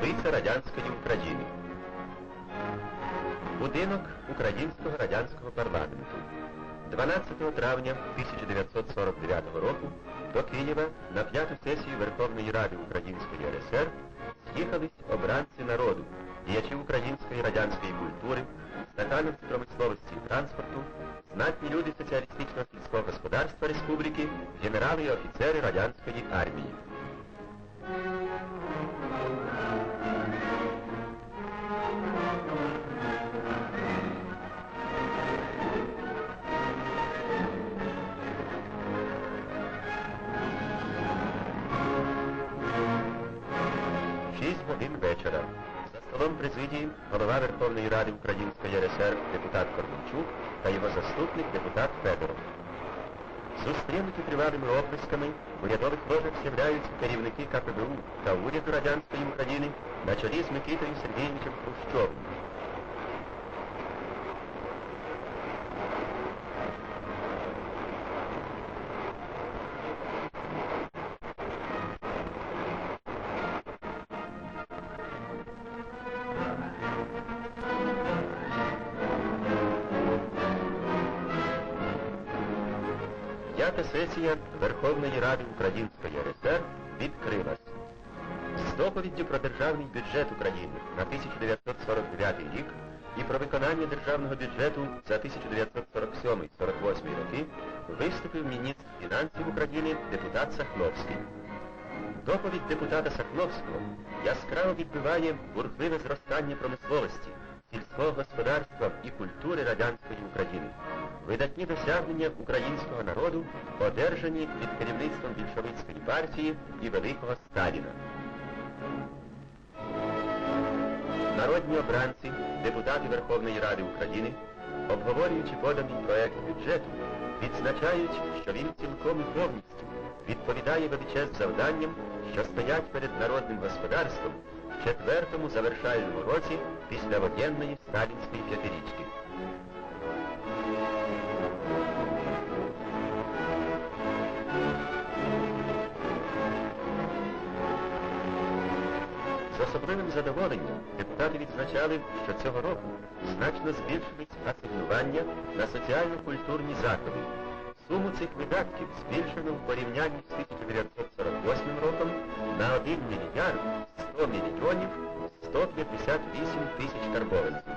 Столиця радянської України. Будинок Українського радянського парламенту. 12 травня 1949 року до Києва на п'яту сесію Верховної Ради Української РСР з'їхались обранці народу, діячі української радянської культури, стакановці промисловості і транспорту, знатні люди соціалістичного сільського господарства республіки, генерали і офіцери радянської армії. Годин вечора. За столом президії голова Верховної Ради Української РСР депутат Корбунчук та його заступник депутат Федоров. Зустрінуті тривалими оплесками урядових ложах з'являються керівники КПБУ та уряду Радянської України на чолі з Микитою Сергійовичем Хрущовим. П'ята сесія Верховної Ради Української РСР відкрилась. З доповіддю про державний бюджет України на 1949 рік і про виконання державного бюджету за 1947-48 роки виступив міністр фінансів України депутат Сахновський. Доповідь депутата Сахновського яскраво відбиває бурхливе зростання промисловості, сільського господарства і культури радянської України. Видатні досягнення українського народу одержані під керівництвом більшовицької партії і великого Сталіна. Народні обранці, депутати Верховної Ради України, обговорюючи поданий проект бюджету, відзначають, що він цілком і повністю відповідає величезним завданням, що стоять перед народним господарством в четвертому завершальному році післявоєнної сталінської п'ятирічки. Особливим задоволенням депутати відзначали, що цього року значно збільшились асигнування на соціально-культурні заходи. Суму цих видатків збільшено в порівнянні з 1948 роком на 1 мільярд 100 мільйонів 158 тисяч карбованців.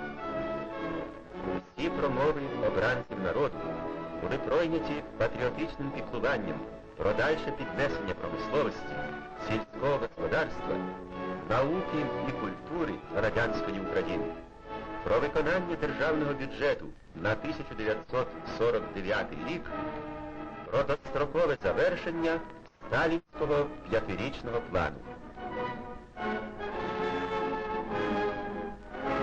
Усі промови обранців народу були пройняті патріотичним піклуванням про дальше піднесення промисловості, сільського господарства, науки і культури радянської України, про виконання державного бюджету на 1949 рік, про дострокове завершення сталінського п'ятирічного плану.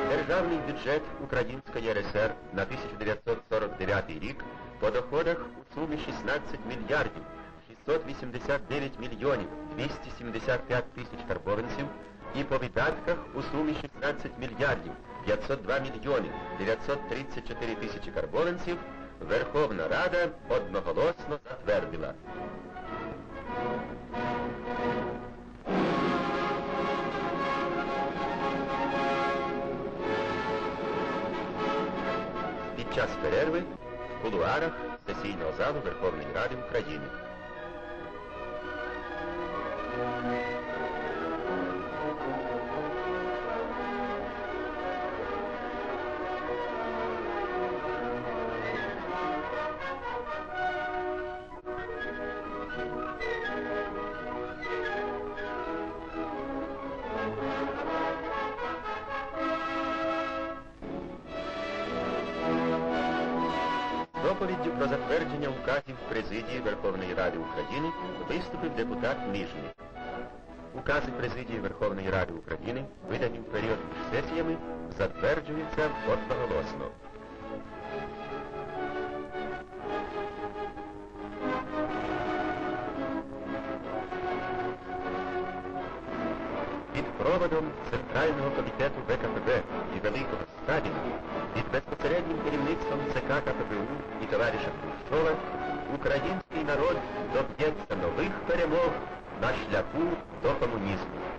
Державний бюджет Української РСР на 1949 рік по доходах у сумі 16 мільярдів 689 мільйонів 275 тисяч карбованців і по видатках у сумі 16 мільярдів 502 мільйони 934 тисячі карбованців Верховна Рада одноголосно затвердила. Під час перерви в кулуарах сесійного залу Верховної Ради України. Доповіддю про затвердження указів президії Верховної Ради України виступив депутат Нижній. Укази президії Верховної Ради України, видані в період між сесіями, затверджуються одноголосно. Під проводом Центрального комітету ВКПБ і Великого Сталіна під безпосереднім керівництвом ЦК КПБУ і товариша Хрущова український народ доб'ється нових перемог на шляху до комунізму.